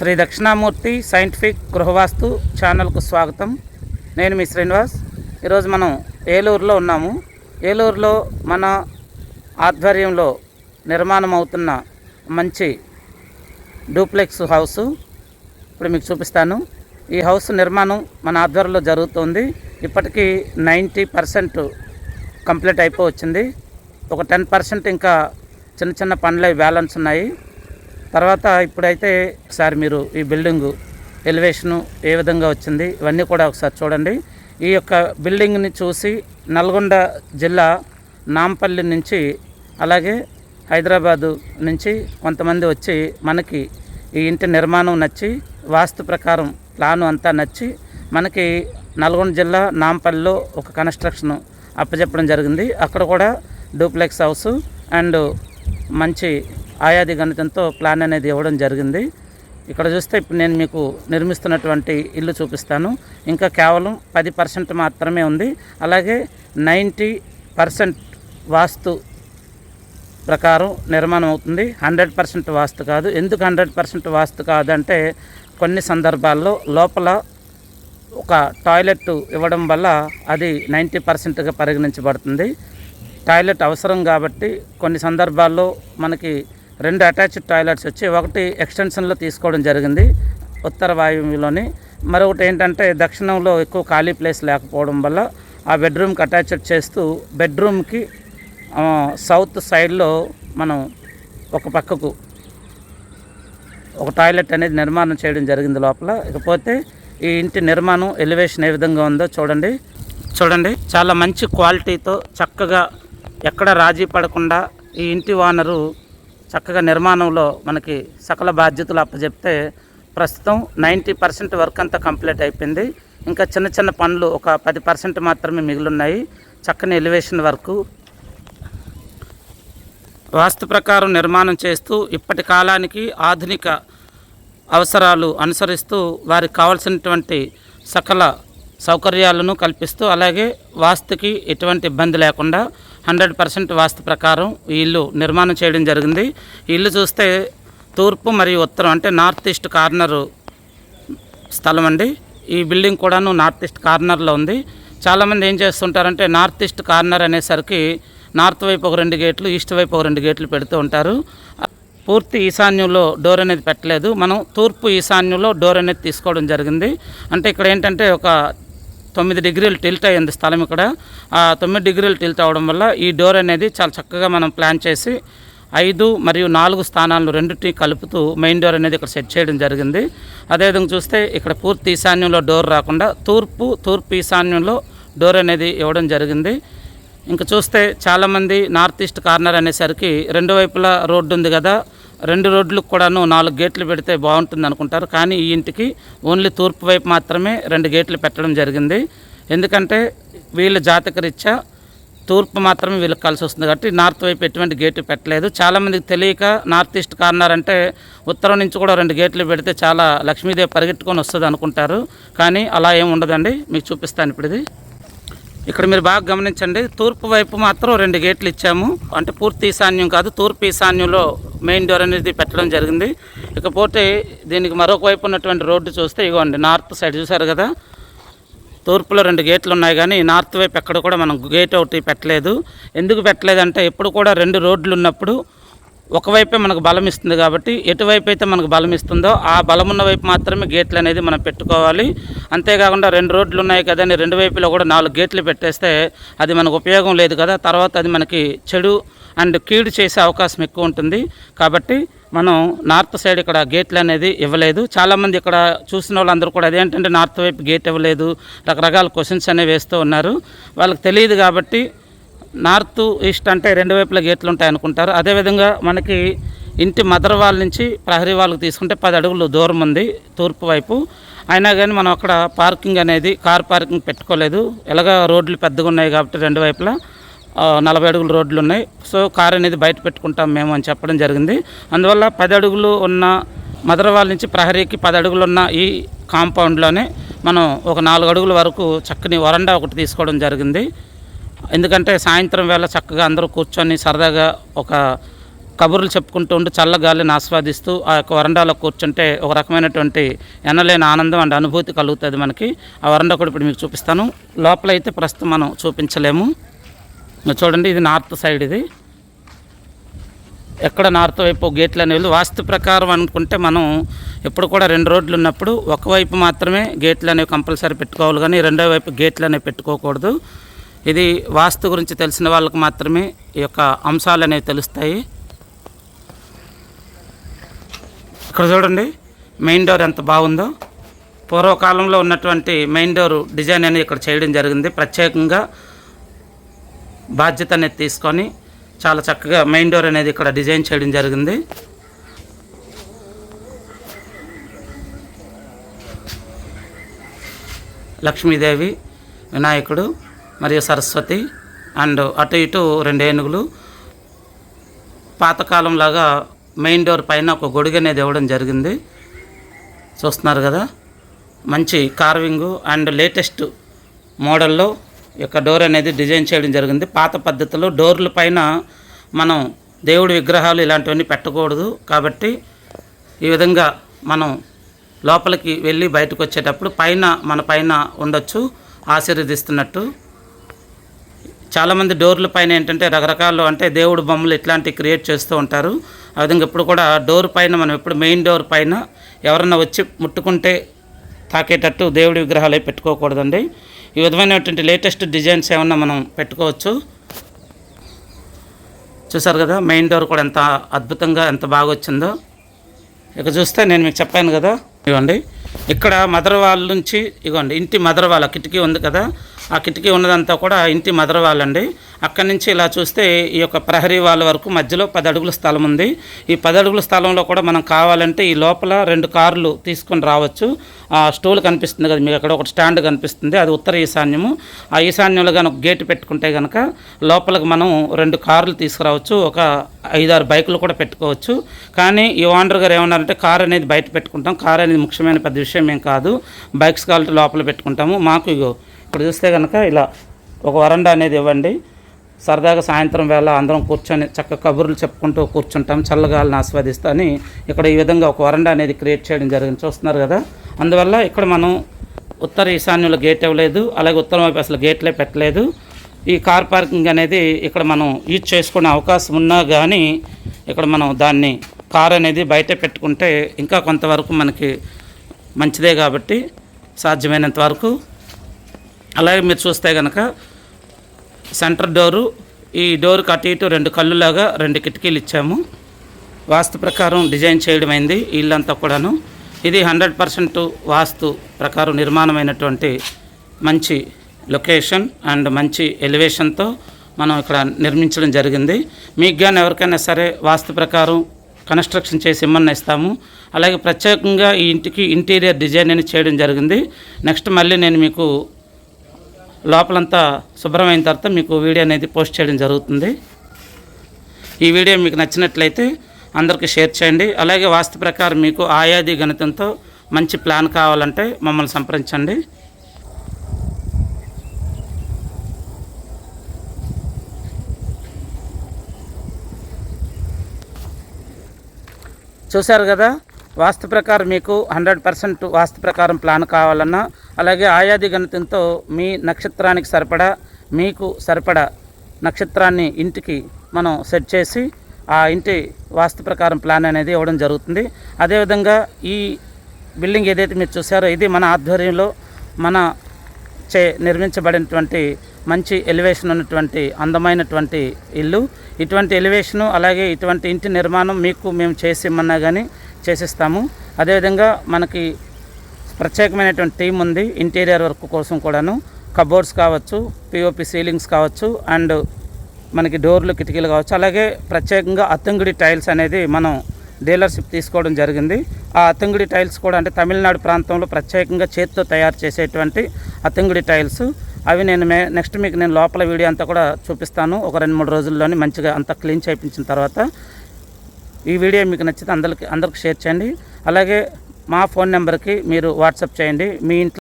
Shri Dakshinamurthy scientific గృహవాస్తు ఛానల్కు స్వాగతం. నేను మీ శ్రీనివాస్. ఈరోజు మనం ఏలూరులో ఉన్నాము. ఏలూరులో మన ఆధ్వర్యంలో నిర్మాణం అవుతున్న మంచి డూప్లెక్స్ హౌస్. ఇప్పుడు మీకు చూపిస్తాను. ఈ హౌస్ నిర్మాణం మన ఆధ్వర్యంలో జరుగుతుంది. ఇప్పటికీ నైంటీ పర్సెంట్ కంప్లీట్ అయిపోవచ్చింది. ఒక టెన్ పర్సెంట్ ఇంకా చిన్న చిన్న పనులు బ్యాలెన్స్ ఉన్నాయి. తర్వాత ఇప్పుడైతే ఒకసారి మీరు ఈ బిల్డింగు ఎలివేషను ఏ విధంగా వచ్చింది ఇవన్నీ కూడా ఒకసారి చూడండి. ఈ యొక్క బిల్డింగ్ని చూసి నల్గొండ జిల్లా నాంపల్లి నుంచి అలాగే హైదరాబాదు నుంచి కొంతమంది వచ్చి మనకి ఈ ఇంటి నిర్మాణం నచ్చి వాస్తు ప్రకారం ప్లాను అంతా నచ్చి మనకి నల్గొండ జిల్లా నాంపల్లిలో ఒక కన్స్ట్రక్షన్ అప్పచెప్పడం జరిగింది. అక్కడ కూడా డూప్లెక్స్ హౌస్ అండ్ మంచి ఆయాది గణితంతో ప్లాన్ అనేది ఇవ్వడం జరిగింది. ఇక్కడ చూస్తే ఇప్పుడు నేను మీకు నిర్మిస్తున్నటువంటి ఇల్లు చూపిస్తాను. ఇంకా కేవలం పది పర్సెంట్ మాత్రమే ఉంది. అలాగే నైంటీ పర్సెంట్ వాస్తు ప్రకారం నిర్మాణం అవుతుంది. హండ్రెడ్ పర్సెంట్ వాస్తు కాదు. ఎందుకు హండ్రెడ్ పర్సెంట్ వాస్తు కాదంటే కొన్ని సందర్భాల్లో లోపల ఒక టాయిలెట్ ఇవ్వడం వల్ల అది నైంటీ పర్సెంట్గా పరిగణించబడుతుంది. టాయిలెట్ అవసరం కాబట్టి కొన్ని సందర్భాల్లో మనకి రెండు అటాచ్డ్ టాయిలెట్స్ వచ్చి ఒకటి ఎక్స్టెన్షన్లో తీసుకోవడం జరిగింది ఉత్తర వాయువులోని. మరొకటి ఏంటంటే దక్షిణంలో ఎక్కువ ఖాళీ ప్లేస్ లేకపోవడం వల్ల ఆ బెడ్రూమ్కి అటాచ్డ్ చేస్తూ బెడ్రూమ్కి సౌత్ సైడ్లో మనం ఒక పక్కకు ఒక టాయిలెట్ అనేది నిర్మాణం చేయడం జరిగింది లోపల. ఇకపోతే ఈ ఇంటి నిర్మాణం ఎలివేషన్ ఏ విధంగా ఉందో చూడండి. చూడండి చాలా మంచి క్వాలిటీతో చక్కగా ఎక్కడ రాజీ పడకుండా ఈ ఇంటి ఓనరు చక్కగా నిర్మాణంలో మనకి సకల బాధ్యతలు అప్పచెప్తే ప్రస్తుతం నైంటీ పర్సెంట్ వర్క్ అంతా కంప్లీట్ అయిపోయింది. ఇంకా చిన్న చిన్న పనులు ఒక పది పర్సెంట్ మాత్రమే మిగిలిన్నాయి. చక్కని ఎలివేషన్ వర్క్. వాస్తు ప్రకారం నిర్మాణం చేస్తూ ఇప్పటి కాలానికి ఆధునిక అవసరాలు అనుసరిస్తూ వారికి కావాల్సినటువంటి సకల సౌకర్యాలను కల్పిస్తూ అలాగే వాస్తుకి ఎటువంటి ఇబ్బంది లేకుండా హండ్రెడ్ పర్సెంట్ వాస్తు ప్రకారం ఈ ఇల్లు నిర్మాణం చేయడం జరిగింది. ఈ ఇల్లు చూస్తే తూర్పు మరియు ఉత్తరం అంటే నార్త్ ఈస్ట్ కార్నరు స్థలం అండి. ఈ బిల్డింగ్ కూడాను నార్త్ ఈస్ట్ కార్నర్లో ఉంది. చాలామంది ఏం చేస్తుంటారంటే నార్త్ ఈస్ట్ కార్నర్ అనేసరికి నార్త్ వైపు ఒక రెండు గేట్లు ఈస్ట్ వైపు ఒక రెండు గేట్లు పెడుతూ ఉంటారు. పూర్తి ఈశాన్యంలో డోర్ అనేది పెట్టలేదు. మనం తూర్పు ఈశాన్యంలో డోర్ అనేది తీసుకోవడం జరిగింది. అంటే ఇక్కడ ఏంటంటే ఒక తొమ్మిది డిగ్రీలు టిల్ట్ అయ్యింది స్థలం ఇక్కడ. ఆ తొమ్మిది డిగ్రీలు టిల్ట్ అవ్వడం వల్ల ఈ డోర్ అనేది చాలా చక్కగా మనం ప్లాన్ చేసి ఐదు మరియు నాలుగు స్థానాలను రెండింటిని కలుపుతూ మెయిన్ డోర్ అనేది ఇక్కడ సెట్ చేయడం జరిగింది. అదేవిధంగా చూస్తే ఇక్కడ పూర్తి ఈశాన్యంలో డోర్ రాకుండా తూర్పు తూర్పు ఈశాన్యంలో డోర్ అనేది ఇవ్వడం జరిగింది. ఇంకా చూస్తే చాలామంది నార్త్ ఈస్ట్ కార్నర్ అనేసరికి రెండు వైపులా రోడ్డు ఉంది కదా రెండు రోడ్లకు కూడాను నాలుగు గేట్లు పెడితే బాగుంటుంది అనుకుంటారు. కానీ ఈ ఇంటికి ఓన్లీ తూర్పు వైపు మాత్రమే రెండు గేట్లు పెట్టడం జరిగింది. ఎందుకంటే వీళ్ళ జాతకరీత్యా తూర్పు మాత్రమే వీళ్ళకి కలిసి వస్తుంది కాబట్టి నార్త్ వైపు ఎటువంటి గేటు పెట్టలేదు. చాలామందికి తెలియక నార్త్ ఈస్ట్ కార్నర్ అంటే ఉత్తరం నుంచి కూడా రెండు గేట్లు పెడితే చాలా లక్ష్మీదేవి పరిగెట్టుకొని వస్తుంది అనుకుంటారు. కానీ అలా ఏం ఉండదండి. మీకు చూపిస్తాను ఇప్పుడు ఇది. ఇక్కడ మీరు బాగా గమనించండి. తూర్పు వైపు మాత్రం రెండు గేట్లు ఇచ్చాము. అంటే పూర్తి ఈశాన్యం కాదు తూర్పు ఈశాన్యంలో మెయిన్ డోర్ అనేది పెట్టడం జరిగింది. ఇకపోతే దీనికి మరొక వైపు ఉన్నటువంటి రోడ్డు చూస్తే ఇగోండి నార్త్ సైడ్ చూసారు కదా? తూర్పులో రెండు గేట్లు ఉన్నాయి కానీ నార్త్ వైపు ఎక్కడ కూడా మనం గేట్ ఒకటి పెట్టలేదు. ఎందుకు పెట్టలేదంటే ఎప్పుడు కూడా రెండు రోడ్లు ఉన్నప్పుడు ఒకవైపే మనకు బలం ఇస్తుంది కాబట్టి ఎటువైపు అయితే మనకు బలం ఇస్తుందో ఆ బలం ఉన్న వైపు మాత్రమే గేట్లు అనేది మనం పెట్టుకోవాలి. అంతేకాకుండా రెండు రోడ్లు ఉన్నాయి కదా అని రెండు వైపులో కూడా నాలుగు గేట్లు పెట్టేస్తే అది మనకు ఉపయోగం లేదు కదా. తర్వాత అది మనకి చెడు అండ్ కీడు చేసే అవకాశం ఎక్కువ ఉంటుంది. కాబట్టి మనం నార్త్ సైడ్ ఇక్కడ గేట్లు అనేది ఇవ్వలేదు. చాలామంది ఇక్కడ చూసిన వాళ్ళందరూ కూడా అదేంటంటే నార్త్ వైపు గేట్ ఇవ్వలేదు. రకరకాల క్వశ్చన్స్ అనేవి వేస్తూ ఉన్నారు. వాళ్ళకి తెలియదు కాబట్టి నార్త్ ఈస్ట్ అంటే రెండు వైపుల గేట్లు ఉంటాయి అనుకుంటారు. అదేవిధంగా మనకి ఇంటి మదర్ వాల్ నుంచి ప్రహరీ వాళ్ళకి తీసుకుంటే పది అడుగులు దూరం ఉంది తూర్పు వైపు. అయినా కానీ మనం అక్కడ పార్కింగ్ అనేది కార్ పార్కింగ్ పెట్టుకోలేదు. ఎలాగ రోడ్లు పెద్దగా ఉన్నాయి కాబట్టి రెండు వైపులా నలభై అడుగుల రోడ్లు ఉన్నాయి. సో కార్ అనేది బయట పెట్టుకుంటాం మేము అని చెప్పడం జరిగింది. అందువల్ల పది అడుగులు ఉన్న మదరవాళ్ళ నుంచి ప్రహరీకి పది అడుగులు ఉన్న ఈ కాంపౌండ్లోనే మనం ఒక నాలుగు అడుగుల వరకు చక్కని వరండా ఒకటి తీసుకోవడం జరిగింది. ఎందుకంటే సాయంత్రం వేళ చక్కగా అందరూ కూర్చొని సరదాగా ఒక కబుర్లు చెప్పుకుంటూ ఉండి చల్లగాలిని ఆస్వాదిస్తూ ఆ యొక్క వరండాలో కూర్చుంటే ఒక రకమైనటువంటి ఎనలేని ఆనందం అండ్ అనుభూతి కలుగుతుంది మనకి. ఆ వరండా కూడా ఇప్పుడు మీకు చూపిస్తాను. లోపల అయితే ప్రస్తుతం మనం చూపించలేము. చూడండి ఇది నార్త్ సైడ్ ఇది. ఎక్కడ నార్త్ వైపు గేట్లు అనేవి వాస్తు ప్రకారం అనుకుంటే మనం ఎప్పుడు కూడా రెండు రోడ్లు ఉన్నప్పుడు ఒకవైపు మాత్రమే గేట్లు అనేవి కంపల్సరీ పెట్టుకోవాలి కానీ రెండో వైపు గేట్లు అనేవి పెట్టుకోకూడదు. ఇది వాస్తు గురించి తెలిసిన వాళ్ళకి మాత్రమే ఈ యొక్క అంశాలు అనేవి తెలుస్తాయి. ఇక్కడ చూడండి మెయిన్ డోర్ ఎంత బాగుందో. పూర్వకాలంలో ఉన్నటువంటి మెయిన్ డోర్ డిజైన్ అనేది ఇక్కడ చేయడం జరిగింది. ప్రత్యేకంగా బాధ్యత అనేది తీసుకొని చాలా చక్కగా మెయిన్ డోర్ అనేది ఇక్కడ డిజైన్ చేయడం జరిగింది. లక్ష్మీదేవి వినాయకుడు మరియు సరస్వతి అండ్ అటు ఇటు రెండు ఏనుగులు. పాతకాలం లాగా మెయిన్ డోర్ పైన ఒక గొడుగు అనేది ఇవ్వడం జరిగింది. చూస్తున్నారు కదా? మంచి కార్వింగు అండ్ లేటెస్ట్ మోడల్లో యొక్క డోర్ అనేది డిజైన్ చేయడం జరిగింది. పాత పద్ధతిలో డోర్ల పైన మనం దేవుడి విగ్రహాలు ఇలాంటివన్నీ పెట్టకూడదు. కాబట్టి ఈ విధంగా మనం లోపలికి వెళ్ళి బయటకు వచ్చేటప్పుడు పైన మన పైన ఉండొచ్చు ఆశీర్వదిస్తున్నట్టు. చాలామంది డోర్ల పైన ఏంటంటే రకరకాలు అంటే దేవుడు బొమ్మలు ఇట్లాంటివి క్రియేట్ చేస్తూ ఉంటారు. ఆ విధంగా ఇప్పుడు కూడా డోర్ పైన మనం ఎప్పుడు మెయిన్ డోర్ పైన ఎవరన్నా వచ్చి ముట్టుకుంటే తాకేటట్టు దేవుడి విగ్రహాలు అవి పెట్టుకోకూడదండి. ఈ విధమైనటువంటి లేటెస్ట్ డిజైన్స్ ఏమన్నా మనం పెట్టుకోవచ్చు? చూసారు కదా మెయిన్ డోర్ కూడా ఎంత అద్భుతంగా ఎంత బాగా వచ్చిందో. ఇక చూస్తే నేను మీకు చెప్పాను కదా. ఇవ్వండి ఇక్కడ మదర్ వాల్ నుంచి ఇగోండి ఇంటి మదర్ వాల్ కిటికీ ఉంది కదా. ఆ కిటికీ ఉన్నదంతా కూడా ఇంటి మదర్ వాల్ అండి అక్కడి నుంచి ఇలా చూస్తే ఈ యొక్క ప్రహరీ వాళ్ళ వరకు మధ్యలో పది అడుగుల స్థలం ఉంది. ఈ పది అడుగుల స్థలంలో కూడా మనం కావాలంటే ఈ లోపల రెండు కార్లు తీసుకొని రావచ్చు. ఆ స్టూల్ కనిపిస్తుంది కదా మీకు అక్కడ ఒక స్టాండ్ కనిపిస్తుంది. అది ఉత్తర ఈశాన్యము. ఆ ఈశాన్యంలో కనుక గేట్ పెట్టుకుంటే కనుక లోపలికి మనం రెండు కార్లు తీసుకురావచ్చు. ఒక ఐదారు బైకులు కూడా పెట్టుకోవచ్చు. కానీ ఈ ఓనర్ గారు ఏమన్నారంటే కార్ అనేది బయట పెట్టుకుంటాం. కార్ అనేది ముఖ్యమైన పెద్ద విషయం ఏం కాదు. బైక్స్ కావాలంటే లోపల పెట్టుకుంటాము. మాకు ఇప్పుడు చూస్తే కనుక ఇలా ఒక వరండా అనేది ఇవ్వండి. సరదాగా సాయంత్రం వేళ అందరం కూర్చొని చక్క కబుర్లు చెప్పుకుంటూ కూర్చుంటాం చల్లగాలను ఆస్వాదిస్తూ అని ఇక్కడ ఈ విధంగా ఒక వరండా అనేది క్రియేట్ చేయడం జరిగింది. చూస్తున్నారు కదా? అందువల్ల ఇక్కడ మనం ఉత్తర ఈశాన్యంలో గేట్ ఇవ్వలేదు అలాగే ఉత్తరం వైపు అసలు గేట్లే పెట్టలేదు. ఈ కార్ పార్కింగ్ అనేది ఇక్కడ మనం యూజ్ చేసుకునే అవకాశం ఉన్నా కానీ ఇక్కడ మనం దాన్ని కార్ అనేది బయట పెట్టుకుంటే ఇంకా కొంతవరకు మనకి మంచిదే కాబట్టి సాధ్యమైనంత వరకు అలాగే మీరు చూస్తే కనుక సెంటర్ డోరు ఈ డోర్కి అటు ఇటు రెండు కళ్ళులాగా రెండు కిటికీలు ఇచ్చాము. వాస్తు ప్రకారం డిజైన్ చేయడం అయింది ఇల్లంతా కూడాను. ఇది హండ్రెడ్ పర్సెంట్ వాస్తు ప్రకారం నిర్మాణమైనటువంటి మంచి లొకేషన్ అండ్ మంచి ఎలివేషన్తో మనం ఇక్కడ నిర్మించడం జరిగింది. మీకు కానీ ఎవరికైనా సరే వాస్తు ప్రకారం కన్స్ట్రక్షన్ చేసి ఇమ్మని ఇస్తాము. అలాగే ప్రత్యేకంగా ఈ ఇంటికి ఇంటీరియర్ డిజైన్ అని చేయడం జరిగింది. నెక్స్ట్ మళ్ళీ నేను మీకు లోపలంతా శుభ్రమైన తర్వాత మీకు వీడియో అనేది పోస్ట్ చేయడం జరుగుతుంది. ఈ వీడియో మీకు నచ్చినట్లయితే అందరికీ షేర్ చేయండి. అలాగే వాస్తు ప్రకారం మీకు ఆయాది గణితంతో మంచి ప్లాన్ కావాలంటే మమ్మల్ని సంప్రదించండి. చూశారు కదా? వాస్తు ప్రకారం మీకు హండ్రెడ్ పర్సెంట్ వాస్తు ప్రకారం ప్లాన్ కావాలన్నా అలాగే ఆయాది గణితంతో మీ నక్షత్రానికి సరిపడా మీకు సరిపడా నక్షత్రాన్ని ఇంటికి మనం సెట్ చేసి ఆ ఇంటి వాస్తు ప్రకారం ప్లాన్ అనేది ఇవ్వడం జరుగుతుంది. అదేవిధంగా ఈ బిల్డింగ్ ఏదైతే మీరు చూసారో ఇది మన ఆధ్వర్యంలో మన చే నిర్మించబడినటువంటి మంచి ఎలివేషన్ ఉన్నటువంటి అందమైనటువంటి ఇల్లు. ఇటువంటి ఎలివేషను అలాగే ఇటువంటి ఇంటి నిర్మాణం మీకు మేము చేసి ఇమ్మన్నా కానీ చేసిస్తాము. అదేవిధంగా మనకి ప్రత్యేకమైనటువంటి టీం ఉంది ఇంటీరియర్ వర్క్ కోసం కూడాను. కబోర్డ్స్ కావచ్చు పిఓపి సీలింగ్స్ కావచ్చు అండ్ మనకి డోర్లు కిటికీలు కావచ్చు. అలాగే ప్రత్యేకంగా అత్తంగిడి టైల్స్ అనేది మనం డీలర్షిప్ తీసుకోవడం జరిగింది. ఆ అత్తంగిడి టైల్స్ కూడా అంటే తమిళనాడు ప్రాంతంలో ప్రత్యేకంగా చేతితో తయారు చేసేటువంటి అత్తంగిడి టైల్స్. అవి నేను మే నెక్స్ట్ మీకు నేను లోపల వీడియో అంతా కూడా చూపిస్తాను. ఒక రెండు మూడు రోజుల్లోనే మంచిగా అంతా క్లీన్ చేయించిన తర్వాత ఈ వీడియో మీకు నచ్చితే అందరికి అందరికి షేర్ చేయండి. అలాగే మా ఫోన్ నెంబర్కి మీరు వాట్సాప్ చేయండి. మీ ఇంట్లో